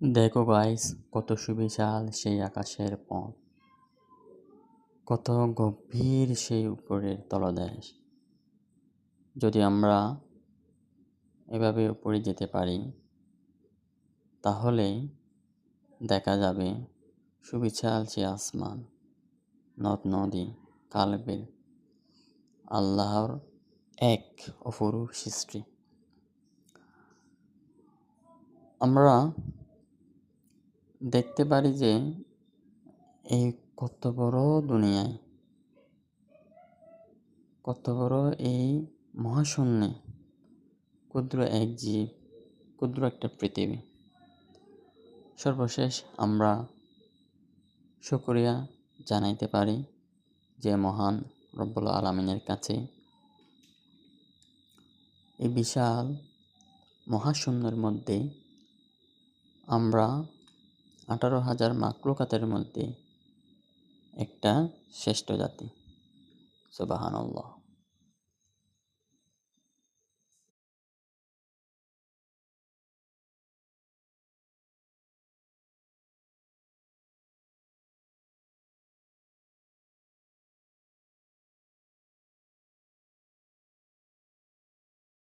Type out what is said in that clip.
দেখো গাইস কত সুবিশাল সেই আকাশের পথ। কত গভীর সেই উপরের তলদেশ। যদি আমরা এভাবে উপরে যেতে পারি, তাহলে দেখা যাবে সুবিশাল সে আসমান, নদ নদী কালবিল আল্লাহর এক অপরূপ সৃষ্টি। আমরা দেখতে পারি যে এই কত বড় দুনিয়ায়। কত বড় এই মহাশূন্যে। ক্ষুদ্র এক জীব, ক্ষুদ্র একটা পৃথিবী। সর্বশেষ আমরা শুক্রিয়া জানাইতে পারি যে, মহান রব্বুল আলমিনের কাছে এই বিশাল মহাশূন্যের মধ্যে আমরা আঠারো হাজার মাকলুকাতের মধ্যে একটা শ্রেষ্ঠ জাতি। সুবাহান আল্লাহ